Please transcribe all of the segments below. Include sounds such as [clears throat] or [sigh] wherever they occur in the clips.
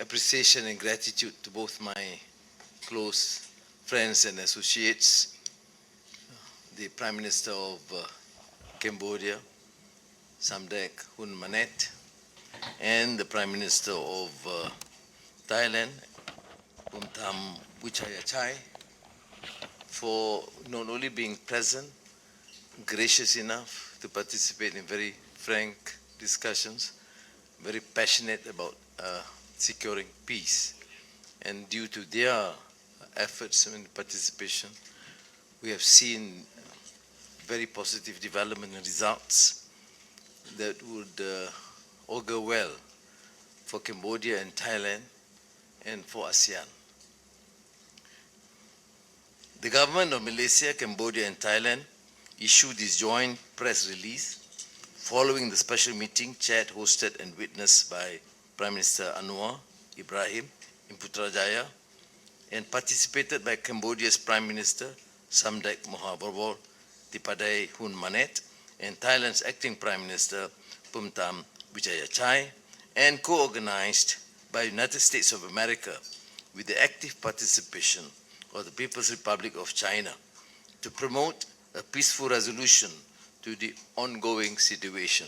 appreciation and gratitude to both my close friends and associates, the Prime Minister of uh, Cambodia, Samdech Hun Manet, and the Prime Minister of uh, Thailand, Bumtham Wichayachai, for not only being present, gracious enough to participate in very frank discussions, very passionate about uh, securing peace. And due to their efforts and participation, we have seen very positive development and results that would uh, augur well for Cambodia and Thailand and for ASEAN. The government of Malaysia, Cambodia, and Thailand issued this joint press release following the special meeting chaired, hosted, and witnessed by Prime Minister Anwar Ibrahim in Putrajaya and participated by Cambodia's Prime Minister Samdech Mahaborwal Dipadai Hun Manet and Thailand's acting Prime Minister Pumtam Vijayachai and co-organized by the United States of America with the active participation of the People's Republic of China to promote a peaceful resolution to the ongoing situation.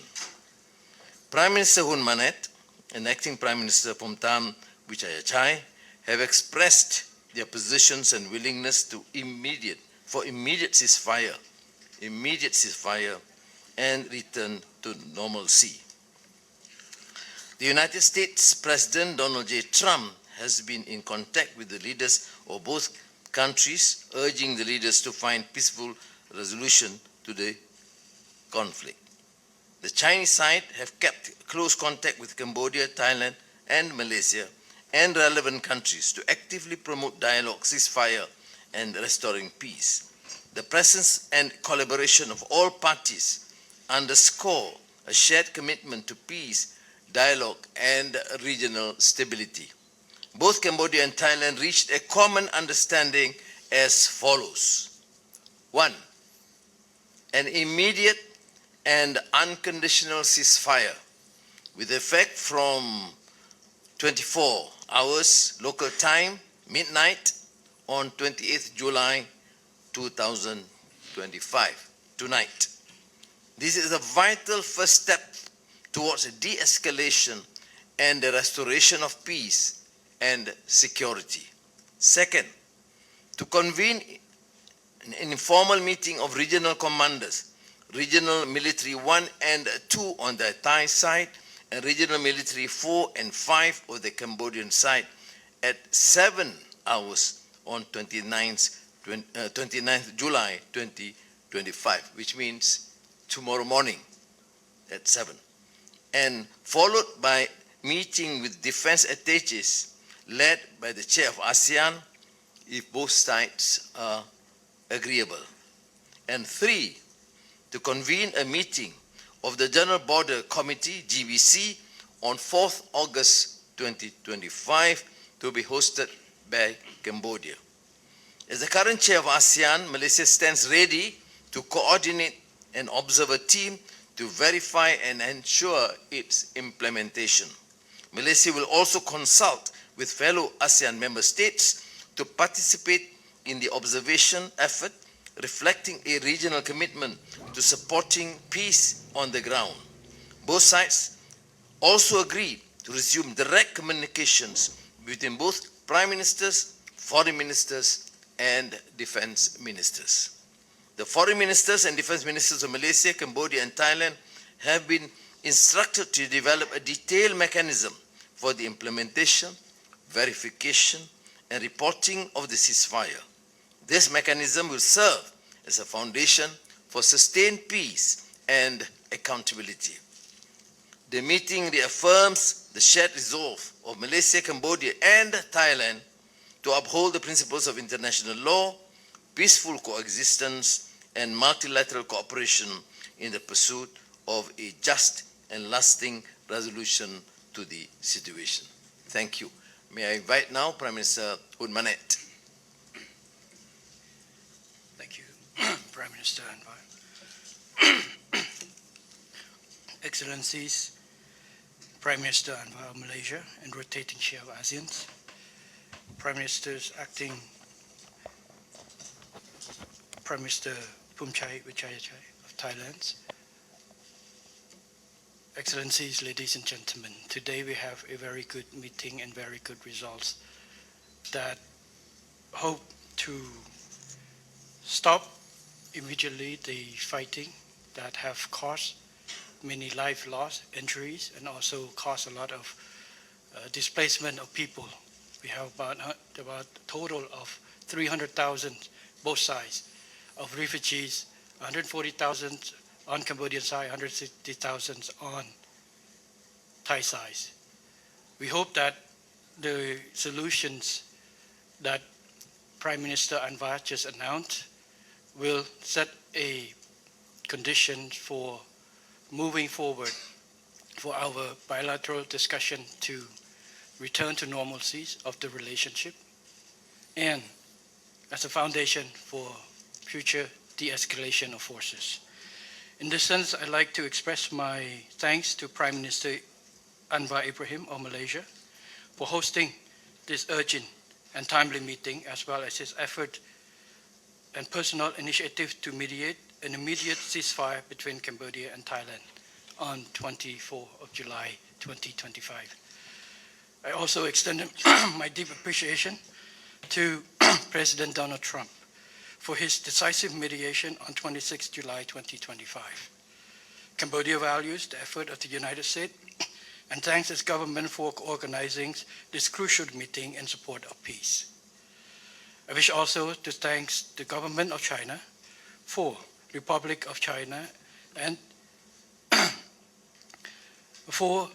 Prime Minister Hun Manet and Acting Prime Minister Pomtam Vichayachai have expressed their positions and willingness to immediate, for immediate ceasefire, immediate ceasefire and return to normalcy. The United States President Donald J. Trump has been in contact with the leaders of both countries, urging the leaders to find peaceful resolution to the conflict. The Chinese side have kept close contact with Cambodia, Thailand, and Malaysia and relevant countries to actively promote dialogue, ceasefire, and restoring peace. The presence and collaboration of all parties underscore a shared commitment to peace, dialogue, and regional stability. Both Cambodia and Thailand reached a common understanding as follows. One, an immediate and unconditional ceasefire with effect from 24 hours local time, midnight, on 28th July 2025, tonight. This is a vital first step towards de-escalation and the restoration of peace and security. Second, to convene an informal meeting of regional commanders, Regional Military 1 and 2 on the Thai side, and Regional Military 4 and 5 on the Cambodian side at 7 hours on 29th, 29th uh, July 2025, which means tomorrow morning at 7. And followed by meeting with defense attaches led by the chair of ASEAN if both sides are agreeable. And three, to convene a meeting of the General Border Committee, GBC, on 4th August 2025 to be hosted by Cambodia. As the current chair of ASEAN, Malaysia stands ready to coordinate an observer team to verify and ensure its implementation. Malaysia will also consult with fellow ASEAN member states to participate in the observation effort, reflecting a regional commitment to supporting peace on the ground. Both sides also agreed to resume direct communications between both prime ministers, foreign ministers, and defense ministers. The foreign ministers and defense ministers of Malaysia, Cambodia, and Thailand have been instructed to develop a detailed mechanism for the implementation, verification, and reporting of the ceasefire. This mechanism will serve as a foundation for sustained peace and accountability. The meeting reaffirms the shared resolve of Malaysia, Cambodia, and Thailand to uphold the principles of international law, peaceful coexistence, and multilateral cooperation in the pursuit of a just and lasting resolution to the situation. Thank you. May I invite now Prime Minister Hun Manet. Thank you, [clears throat] Prime Minister. [coughs] Excellencies, Prime Minister of Malaysia and rotating chair of ASEAN, Prime Ministers acting Prime Minister Pumchai Vichayachai of Thailand, Excellencies, ladies and gentlemen, today we have a very good meeting and very good results that hope to stop immediately the fighting that have caused many life loss, injuries, and also caused a lot of uh, displacement of people. We have about, uh, about a total of 300,000 both sides of refugees, 140,000 on Cambodian side, 160,000 on Thai side. We hope that the solutions that Prime Minister Anwar just announced will set a condition for moving forward for our bilateral discussion to return to normalcies of the relationship and as a foundation for future de-escalation of forces. In this sense, I'd like to express my thanks to Prime Minister Anwar Ibrahim of Malaysia for hosting this urgent and timely meeting as well as his effort and personal initiative to mediate an immediate ceasefire between Cambodia and Thailand on 24 of July 2025. I also extend [clears throat] my deep appreciation to [clears throat] President Donald Trump for his decisive mediation on 26 July 2025. Cambodia values the effort of the United States [clears throat] and thanks its government for organizing this crucial meeting in support of peace. I wish also to thank the government of China for Republic of China and [clears throat] for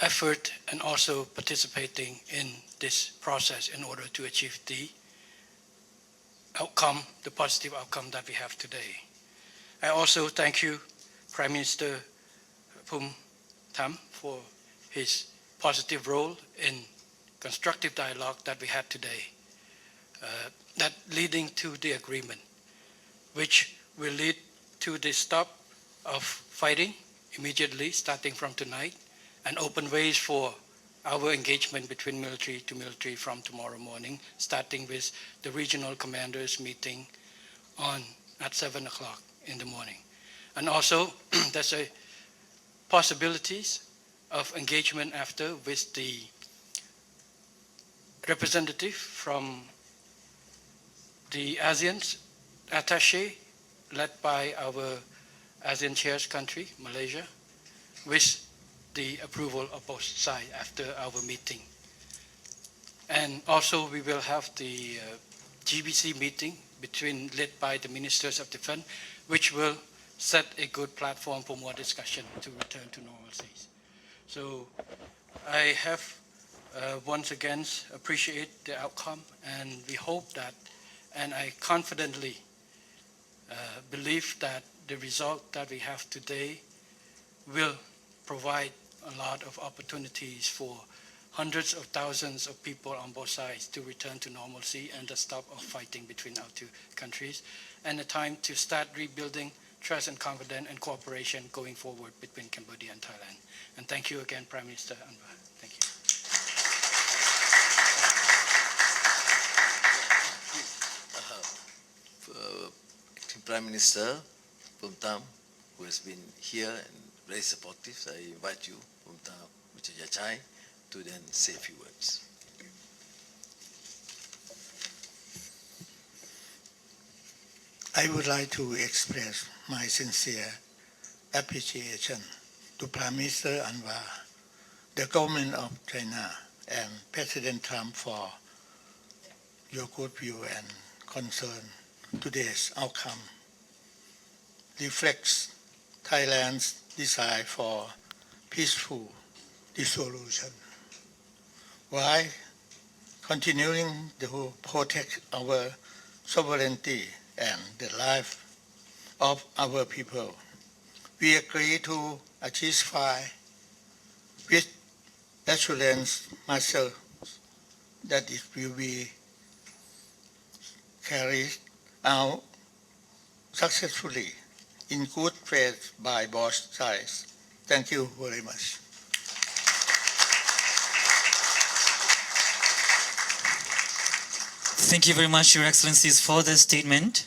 effort and also participating in this process in order to achieve the outcome, the positive outcome that we have today. I also thank you, Prime Minister Phum Tham, for his positive role in constructive dialogue that we had today, uh, that leading to the agreement, which will lead to the stop of fighting immediately, starting from tonight, and open ways for our engagement between military to military from tomorrow morning, starting with the regional commanders meeting on at 7 o'clock in the morning. And also, [clears throat] there's a possibilities of engagement after with the representative from the ASEAN attaché led by our ASEAN chairs country, Malaysia, with the approval of both sides after our meeting. And also we will have the uh, GBC meeting between led by the ministers of defense, which will set a good platform for more discussion to return to normalcy. So I have uh, once again appreciate the outcome and we hope that and I confidently Uh, believe that the result that we have today will provide a lot of opportunities for hundreds of thousands of people on both sides to return to normalcy and the stop of fighting between our two countries and a time to start rebuilding trust and confidence and cooperation going forward between Cambodia and Thailand. And thank you again, Prime Minister Anwar. Thank you. uh, acting Prime Minister Phum Tham, who has been here and very supportive. I invite you, Phum Tham Vichayachai, to then say a few words. I would like to express my sincere appreciation to Prime Minister Anwar, the government of China, and President Trump for your good view and concern. Today's outcome reflects Thailand's desire for peaceful dissolution while continuing to protect our sovereignty and the life of our people. We agree to a ceasefire with assurance myself that it will be carried out successfully in good faith by both sides. Thank you very much. Thank you very much, Your Excellencies, for the statement.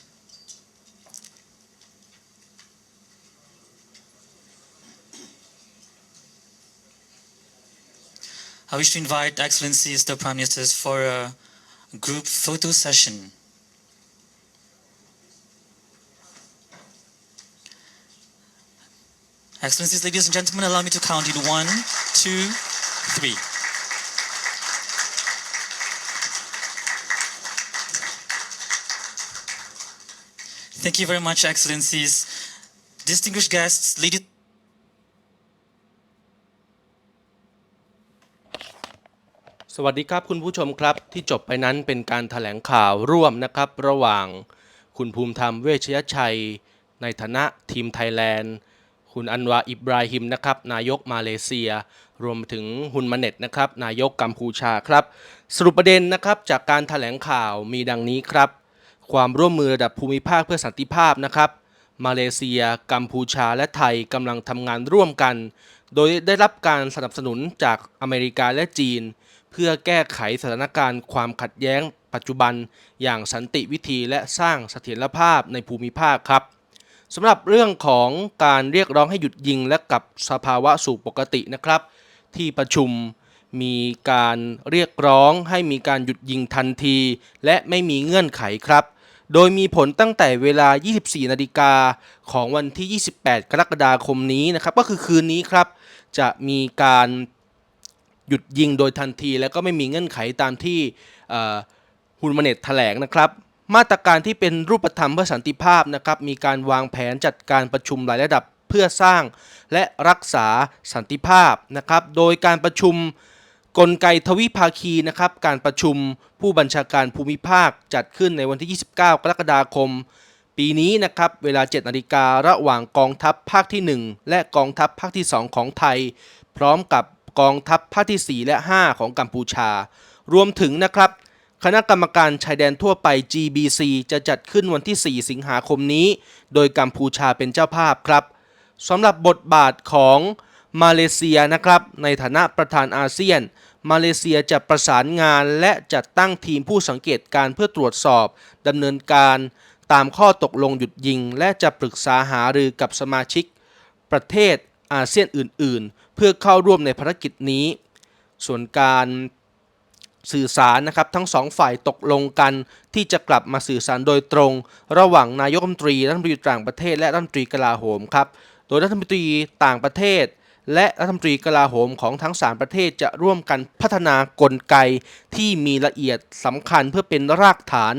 I wish to invite Excellencies, the Prime Ministers, for a group photo session. Excellencies, ladies and gentlemen, allow me to count in one, two, three. Thank you very much, Excellencies. Distinguished guests, ladies ။สวัสดีครับคุณผู้ชมครับที่จบไปนั้นเป็นการถแถลงข่าวร่วมนะครับ ระหว่างคุณภูมิธรรมเวชยชัย ในฐานะทีมไทยแลนด์ คุณอันวาอิบราฮิมนะครับนายกมาเลเซีย รวมถึงฮุนมาเน็ตนะครับนายกกัมพูชาครับ สรุปประเด็นนะครับจากการถแถลงข่าวมีดังนี้ครับ ความร่วมมือระดับภูมิภาคเพื่อสันติภาพนะครับ มาเลเซีย กัมพูชาและไทยกำลังทำงานร่วมกัน โดยได้รับการสนับสนุนจากอเมริกาและจีน เพื่อแก้ไขสถานการณ์ความขัดแย้ง ปัจจุบัน อย่างสันติวิธีและสร้างเสถียรภาพในภูมิภาคครับ สำหรับเรื่องของการเรียกร้องให้หยุดยิงและกลับสภาวะสู่ปกตินะครับ ที่ประชุมมีการเรียกร้องให้มีการหยุดยิงทันที และไม่มีเงื่อนไขครับ โดยมีผลตั้งแต่เวลา 24 นาฬิกาของวันที่ 28 กรกฎาคมนี้นะครับ ก็คือคืนนี้ครับ จะมีการหยุดยิงโดยทันที และก็ไม่มีเงื่อนไขตามที่ฮุนมาเนตแถลงนะครับ มาตรการที่เป็นรูปธรรมเพื่อสันติภาพนะครับมีการวางแผนจัดการประชุมหลายระดับเพื่อสร้างและรักษาสันติภาพนะครับ โดยการประชุมกลไกทวิภาคีนะครับ การประชุมผู้บัญชาการภูมิภาคจัดขึ้นในวันที่ 29 กรกฎาคม ปีนี้นะครับ เวลา 7 นาฬิการะหว่างกองทัพภาคที่ 1 และกองทัพภาคที่ 2 ของไทย พร้อมกับกองทัพภาคที่ 4 และ 5 ของกัมพูชา รวมถึงนะครับ คณะกรรมการชายแดนทั่วไป GBC จะจัดขึ้นวันที่ 4 สิงหาคมนี้ โดยกัมพูชาเป็นเจ้าภาพครับสำหรับบทบาทของมาเลเซียนะครับ ในฐานะประธานอาเซียน มาเลเซียจะประสานงานและจัดตั้งทีมผู้สังเกตการณ์เพื่อตรวจสอบดำเนินการตามข้อตกลงหยุดยิง และจะปรึกษาหารือกับสมาชิก ประเทศอาเซียนอื่น ๆ เพื่อเข้าร่วมในภารกิจนี้ ส่วนการ สื่อสารนะครับทั้งสองฝ่ายตกลงกัน ที่จะกลับมาสื่อสารโดยตรง ระหว่างนายกรัฐมนตรีรัฐมนตรีต่างประเทศและรัฐมนตรีกลาโหมครับโดยรัฐมนตรีต่างประเทศ และรัฐมนตรีกลาโหมของทั้งสามประเทศจะร่วมกันพัฒนากลไกที่มีละเอียดสำคัญเพื่อเป็นรากฐาน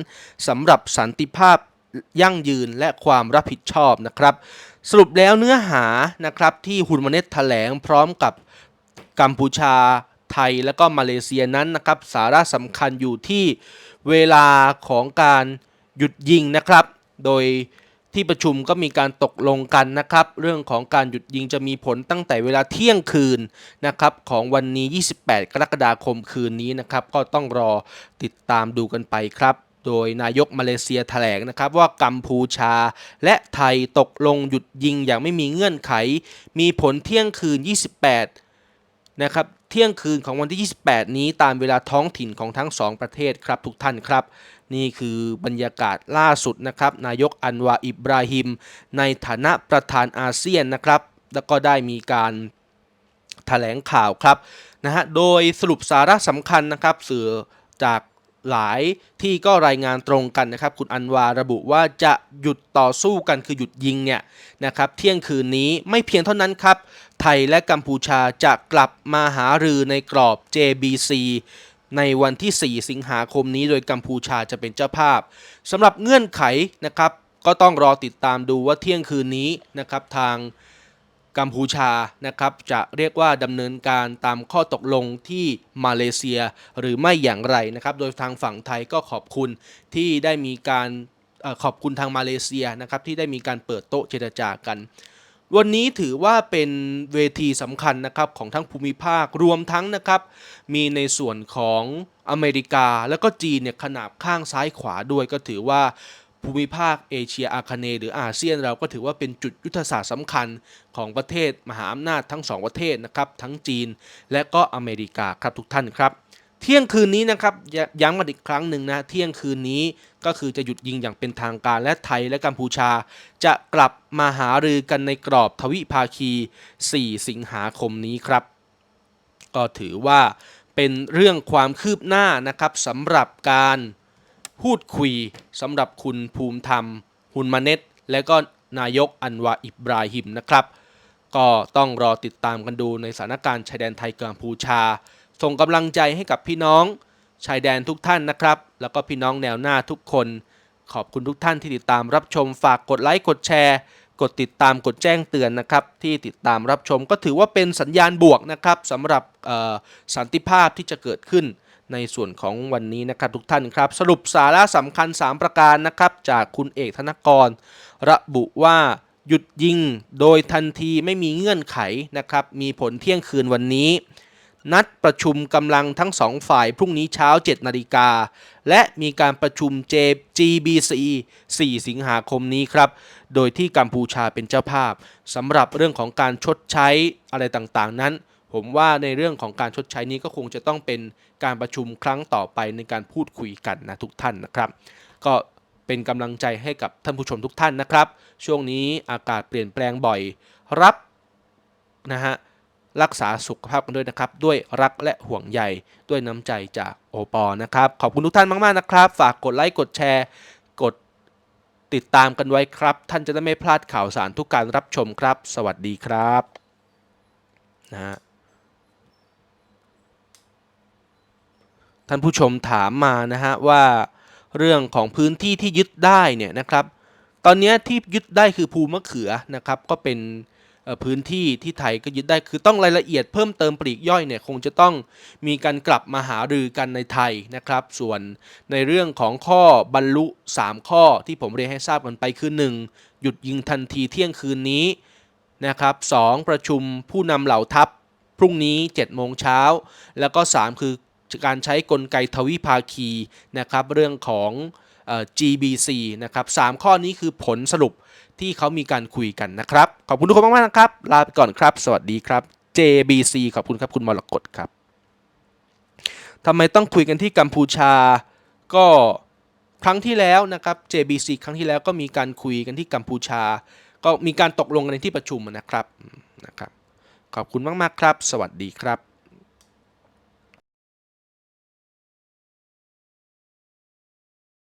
สำหรับสันติภาพยั่งยืนและความรับผิดชอบนะครับ สรุปแล้วเนื้อหานะครับที่ฮุนมาเนตแถลงพร้อมกับกัมพูชา ไทยและก็มาเลเซียนั้นนะครับสาระสำคัญอยู่ที่เวลาของการหยุดยิงนะครับ โดยที่ประชุมก็มีการตกลงกันนะครับ เรื่องของการหยุดยิงจะมีผลตั้งแต่เวลาเที่ยงคืนนะครับของวันนี้ 28 กรกฎาคมคืนนี้นะครับ ก็ต้องรอติดตามดูกันไปครับ โดยนายกมาเลเซียแถลงนะครับ ว่ากัมพูชาและไทยตกลงหยุดยิงอย่างไม่มีเงื่อนไข มีผลเที่ยงคืน 28 นะครับ เที่ยงคืนของวันที่ 28 นี้ตามเวลาท้องถิ่นของทั้งสองประเทศครับทุกท่านครับ นี่คือบรรยากาศล่าสุดนะครับ นายกอันวาอิบราฮิม ในฐานะประธานอาเซียนนะครับ แล้วก็ได้มีการแถลงข่าวครับนะฮะโดยสรุปสาระสำคัญนะครับสื่อจากหลายที่ก็รายงานตรงกันนะครับ คุณอันวาระบุว่าจะหยุดต่อสู้กันคือหยุดยิงเนี่ยนะครับเที่ยงคืนนี้ไม่เพียงเท่านั้นครับ ไทยและกัมพูชาจะกลับมาหารือในกรอบ JBC ในวันที่ 4 สิงหาคมนี้โดยกัมพูชาจะเป็นเจ้าภาพสำหรับเงื่อนไขนะครับ ก็ต้องรอติดตามดูว่าเที่ยงคืนนี้นะครับทางกัมพูชานะครับจะเรียกว่าดำเนินการตามข้อตกลงที่มาเลเซียหรือไม่อย่างไรนะครับ โดยทางฝั่งไทยก็ขอบคุณที่ได้มีการอขอบคุณทางมาเลเซียนะครับที่ได้มีการเปิดโต๊ะเจรจากัน วันนี้ถือว่าเป็นเวทีสำคัญนะครับของทั้งภูมิภาครวมทั้งนะครับ มีในส่วนของอเมริกา แล้วก็จีนเนี่ยขนาบข้างซ้ายขวาด้วยก็ถือว่าภูมิภาคเอเชียอาคเนย์หรืออาเซียนเราก็ถือว่าเป็นจุดยุทธศาสตร์สำคัญของประเทศมหาอำนาจทั้งสองประเทศนะครับทั้งจีนและก็อเมริกาครับทุกท่านครับ เที่ยงคืนนี้นะครับย้ำกันอีกครั้งหนึ่งนะเที่ยงคืนนี้ก็คือจะหยุดยิงอย่างเป็นทางการและไทยและกัมพูชา จะกลับมาหารือกันในกรอบทวิภาคี 4 สิงหาคมนี้ครับ ก็ถือว่าเป็นเรื่องความคืบหน้านะครับสำหรับการพูดคุยสำหรับคุณภูมิธรรม หุนมาเน็ตและก็นายกอันวาอิบราฮิมนะครับ ก็ต้องรอติดตามกันดูในสถานการณ์ชายแดนไทยกัมพูชา ส่งกำลังใจให้กับพี่น้อง ชายแดนทุกท่านนะครับ แล้วก็พี่น้องแนวหน้าทุกคน ขอบคุณทุกท่านที่ติดตามรับชมฝากกดไลค์กดแชร์ กดติดตามกดแจ้งเตือนนะครับ ที่ติดตามรับชมก็ถือว่าเป็นสัญญาณบวกนะครับสำหรับสันติภาพที่จะเกิดขึ้นในส่วนของวันนี้นะครับทุกท่านครับ สรุปสาระสำคัญ 3 ประการนะครับ จากคุณเอกธนกร ระบุว่าหยุดยิงโดยทันทีไม่มีเงื่อนไขนะครับ มีผลเที่ยงคืนวันนี้ นัดประชุมกำลังทั้งสองฝ่ายพรุ่งนี้เช้า 7 นาฬิกา และมีการประชุม J GBC 4 สิงหาคมนี้ครับ โดยที่กัมพูชาเป็นเจ้าภาพสำหรับเรื่องของการชดใช้อะไรต่างๆ นั้น ผมว่าในเรื่องของการชดใช้นี้ก็คงจะต้องเป็นการประชุมครั้งต่อไปในการพูดคุยกันนะทุกท่านนะครับ ก็เป็นกำลังใจให้กับท่านผู้ชมทุกท่านนะครับ ช่วงนี้อากาศเปลี่ยนแปลงบ่อย รับนะฮะ รักษาสุขภาพกันด้วยนะครับ ด้วยรักและห่วงใยด้วยน้ำใจจากโอปอนะครับ ขอบคุณทุกท่านมาก ๆ นะครับ ฝากกดไลค์กดแชร์ กดติดตามกันไว้ครับ ท่านจะได้ไม่พลาดข่าวสารทุกการรับชมครับ สวัสดีครับนะฮะท่านผู้ชมถามมานะฮะว่าเรื่องของพื้นที่ที่ยึดได้เนี่ยนะครับ ตอนนี้ที่ยึดได้คือภูมะเขือนะครับ ก็เป็น พื้นที่ที่ไทยก็ยึดได้คือต้องรายละเอียดเพิ่มเติมปลีกย่อยเนี่ยคงจะต้องมีการกลับมาหารือกันในไทยนะครับ ส่วนในเรื่องของข้อบรรลุ 3 ข้อที่ผมเรียนให้ทราบกันไปคือ 1. หยุดยิงทันทีเที่ยงคืนนี้นะครับ 2. ประชุมผู้นำเหล่าทัพพรุ่งนี้7โมงเช้าแล้วก็ 3 คือการใช้กลไกทวิภาคีนะครับเรื่องของ GBC นะครับสามข้อนี้คือผลสรุปที่เขามีการคุยกันนะครับ ขอบคุณทุกคนมากๆนะครับ ลาไปก่อนครับ สวัสดีครับ JBC ขอบคุณครับคุณมรกตครับทำไมต้องคุยกันที่กัมพูชาก็ครั้งที่แล้วนะครับ JBC ครั้งที่แล้วก็มีการคุยกันที่กัมพูชา ก็มีการตกลงกันในที่ประชุมนะครับนะครับ ขอบคุณมากๆครับ สวัสดีครับ